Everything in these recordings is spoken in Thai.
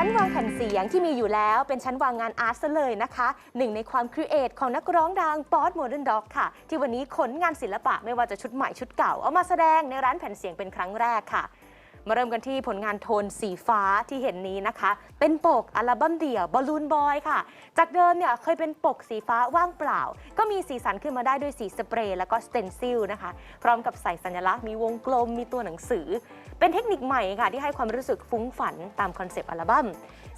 ั้นวางแผ่นเสียงที่มีอยู่แล้วเป็นชั้นวางงานอาร์ตซะเลยนะคะหนึ่งในความครีเอทของนักร้องดังป๊อตโมเดิร์นด็อกค่ะ ที่วันนี้ขนงานศิลปะไม่ว่าจะชุดใหม่ชุดเก่า เอามาแสดงในร้านแผ่นเสียงเป็นครั้งแรกค่ะ มาเริ่มกันที่ผลงานโทนสีฟ้าที่เห็นนี้นะคะ เป็นปกอัลบั้มเดี่ยวบอลลูนบอยค่ะ จากเดิมเนี่ยเคยเป็นปกสีฟ้าว่างเปล่า ก็มีสีสันขึ้นมาได้ด้วยสีสเปรย์แล้วก็สเตนซิลนะคะ พร้อมกับใส่สัญลักษณ์มีวงกลมมีตัวหนังสือ เป็นเทคนิคใหม่ค่ะ ที่ให้ความรู้สึกฟุ้งฝันตามคอนเซปต์อัลบั้ม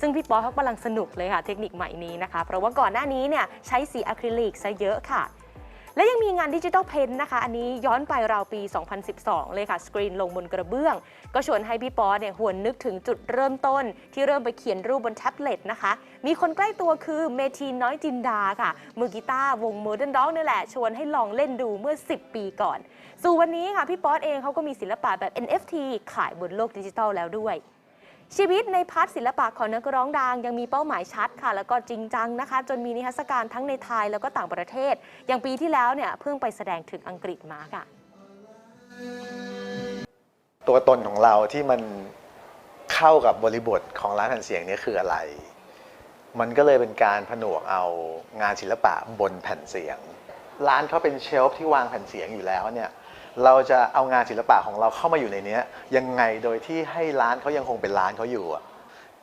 ซึ่งพี่ป๊อเขากำลังสนุกเลยค่ะเทคนิคใหม่นี้นะคะ เพราะว่าก่อนหน้านี้เนี่ยใช้สีอะคริลิกซะเยอะค่ะ และยังมีงานดิจิทัลเพนนะคะ อันนี้ย้อนไปราวปี 2012 เลยค่ะ สกรีนลงบนกระเบื้อง ก็ชวนให้พี่ป๊อเนี่ยหวนนึกถึงจุดเริ่มต้น ที่เริ่มไปเขียนรูปบนแท็บเล็ตนะคะ มีคนใกล้ตัวคือเมทีน้อยจินดาค่ะ มือกีตาร์วงโมเดิร์นด็อกนี่แหละ ชวนให้ลองเล่นดูเมื่อ 10 ปีก่อน สู่วันนี้ค่ะพี่ป๊อเองเขาก็มีศิลปะแบบ NFT ขายบนโลกดิจิทัลแล้วด้วย ชีวิตในพาร์ทศิลปะของนักร้องดังยังมีเป้าหมายชัดค่ะ แล้วก็จริงจังนะคะ จนมีนิทรรศการทั้งในไทยแล้วก็ต่างประเทศ อย่างปีที่แล้วเนี่ยเพิ่งไปแสดงถึงอังกฤษมาค่ะ ตัวตนของเราที่มันเข้ากับบริบทของร้านแผ่นเสียงนี้คืออะไร มันก็เลยเป็นการผนวกเอางานศิลปะบนแผ่นเสียง ร้านเขาเป็นเชลฟ์ที่วางแผ่นเสียงอยู่แล้วเนี่ย เราจะเอางานศิลปะของเราเข้ามาอยู่ในนี้ยังไงโดยที่ให้ร้านเขายังคงเป็นร้านเขาอยู่อะ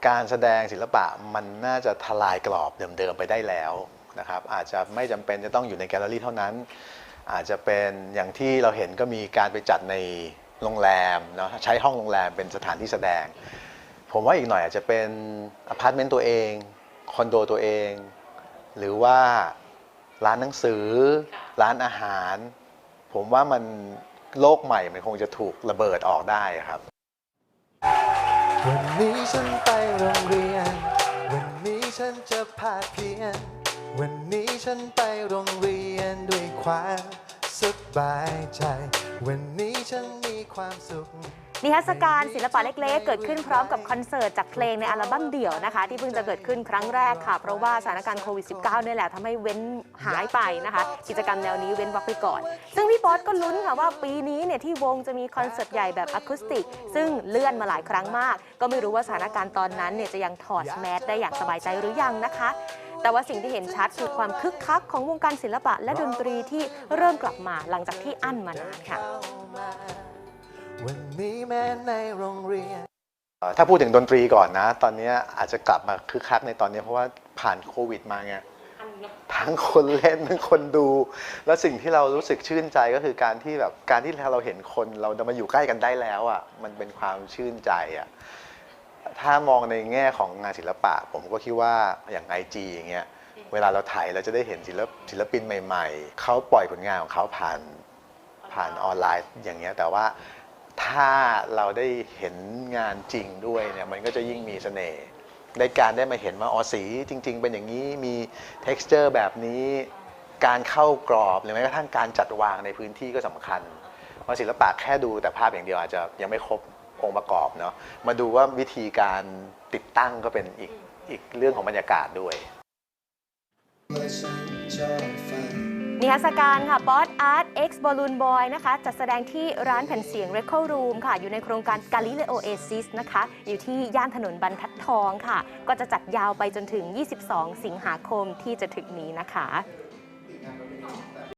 การแสดงศิลปะมันน่าจะทลายกรอบเดิมๆไปได้แล้วนะครับอาจจะไม่จำเป็นจะต้องอยู่ในแกลเลอรี่เท่านั้น อาจจะเป็นอย่างที่เราเห็นก็มีการไปจัดในโรงแรมเนาะใช้ห้องโรงแรมเป็นสถานที่แสดง ผมว่าอีกหน่อยอาจจะเป็นอพาร์ตเมนต์ตัวเองคอนโดตัวเอง หรือว่าร้านหนังสือ ร้านอาหาร ผมว่ามันโลกใหม่มันคงจะถูกระเบิดออกได้ครับ วันนี้ฉันไปโรงเรียน วันนี้ฉันจะพาเพียน วันนี้ฉันไปโรงเรียนด้วยความสบายใจ วันนี้ฉันมีความสุข นิทรรศการศิลปะเล็กๆ เกิดขึ้นพร้อมกับคอนเสิร์ตจากเพลงในอัลบั้มเดี่ยวนะคะ ที่เพิ่งจะเกิดขึ้นครั้งแรกค่ะ เพราะว่าสถานการณ์โควิด -19 เนี่ยแหละทำให้เว้นหายไปนะคะ กิจกรรมแนวนี้เว้นวักไปก่อน ซึ่งพี่ป๊อตก็ลุ้นค่ะว่าปีนี้เนี่ยที่วงจะมีคอนเสิร์ตใหญ่แบบอะคูสติก ซึ่งเลื่อนมาหลายครั้งมาก ก็ไม่รู้ว่าสถานการณ์ตอนนั้นเนี่ยจะยังถอดแมสได้อย่างสบายใจหรือยังนะคะแต่ว่าสิ่งที่เห็นชัดคือความคึกคักของวงการศิลปะและดนตรีที่เริ่มกลับมาหลังจากที่อั้นมานานค่ะ วันนี้แม้ในโรงเรียน เอ่อถ้าพูดถึงดนตรีก่อนนะ ตอนนี้อาจจะกลับมาคึกคักในตอนนี้เพราะว่าผ่านโควิดมาไงทั้งคนเล่นทั้งคนดู แล้วสิ่งที่เรารู้สึกชื่นใจก็คือการที่แบบการที่เราเห็นคนเรามาอยู่ใกล้กันได้แล้วอะมันเป็นความชื่นใจอะถ้ามองในแง่ของงานศิลปะ ผมก็คิดว่าอย่าง IG อย่างเงี้ยเวลาเราถ่ายเราจะได้เห็นศิลปศิลปินใหม่ ๆเขาปล่อยผลงานของเขาผ่าน ผ่านออนไลน์อย่างเงี้ยแต่ว่า ถ้าเราได้เห็นงานจริงด้วยเนี่ยมันก็จะยิ่งมีเสน่ห์ในการได้มาเห็นว่าอ๋อสีจริง ๆ เป็นอย่างนี้มี t e x t อร์แบบนี้ การเข้ากรอบหรือแม้กระทั่งการจัดวางในพื้นที่ก็สำคัญเพราะศิลปะแค่ดูแต่ภาพอย่างเดียวอาจจะยังไม่ครบองค์ประกอบเนาะมาดูว่าวิธีการติดตั้งก็เป็นอีกอีกเรื่องของบรรยากาศด้วย นิทรรศการค่ะ Bot Art X Balloon Boy นะคะ จัดแสดงที่ร้านแผ่นเสียง Record Room ค่ะ อยู่ในโครงการ Galileo Oasis นะคะ อยู่ที่ย่านถนนบรรทัดทองค่ะ ก็จะจัดยาวไปจนถึง 22 สิงหาคมที่จะถึงนี้นะคะ